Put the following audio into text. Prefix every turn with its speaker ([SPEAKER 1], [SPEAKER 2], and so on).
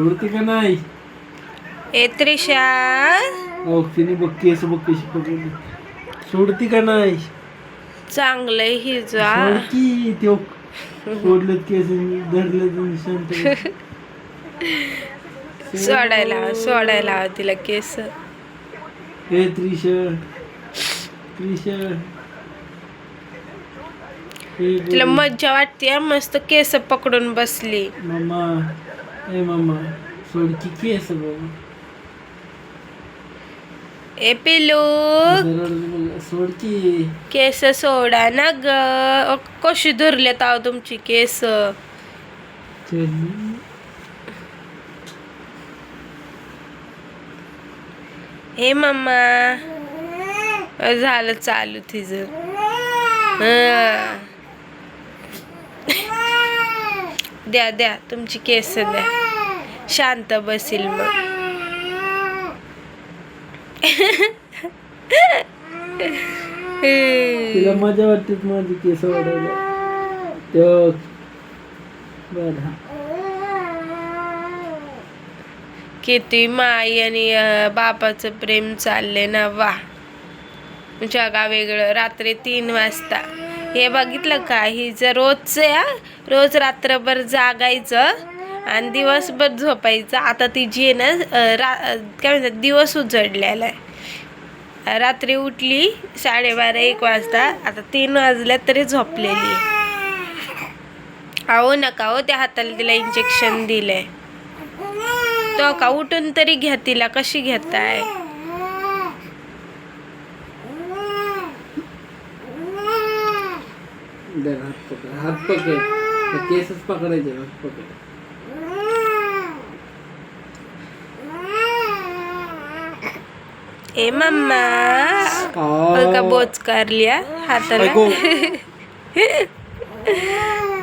[SPEAKER 1] सोडते का नाही?
[SPEAKER 2] ए त्रिशा.
[SPEAKER 1] बघ केस बघ कशी पकडली सोडते का नाही?
[SPEAKER 2] चांगलंय हिजा
[SPEAKER 1] सोडकी त्यो सोडलं केस धरलं शांत
[SPEAKER 2] सोडायला सोडायला हवं तिला केस.
[SPEAKER 1] हे त्रिशा. त्रिशा.
[SPEAKER 2] तिला. मज्जा वाटते मस्त केस पकडून बसली.
[SPEAKER 1] मामा ए मामा सोडकी केस बाबा
[SPEAKER 2] ए पिलू
[SPEAKER 1] सोडकी
[SPEAKER 2] केस सोडा ना ग कशी धरल्यात आहो तुमची केस हे मम्मा झालं चालू तिचं हं. द्या द्या तुमची केस द्या. शांत बसील मग.
[SPEAKER 1] मजा वाटते माझी केस वाढायला.
[SPEAKER 2] किती माई आणि बापाचं प्रेम चाललंय ना वा. जगा वेगळं. रात्री तीन वाजता. हे बघितलं का? हिचं रोजचं या रोज रात्रभर जागायचं आणि दिवसभर झोपायचं. आता तिची आहे ना रा काय म्हणतात दिवस उजडलेला आहे. रात्री उठली साडेबारा एक वाजता आता तीन वाजल्या तरी झोपलेली. आहे अहो नका हो त्या हाताला तिला इंजेक्शन दिलंय. तो का उठून तरी घ्या तिला कशी घेताय?
[SPEAKER 1] दर हात पकड हात पकड केसच पकडायचे हात पकड
[SPEAKER 2] ए मम्मा. का बोच करली हा. हाताला.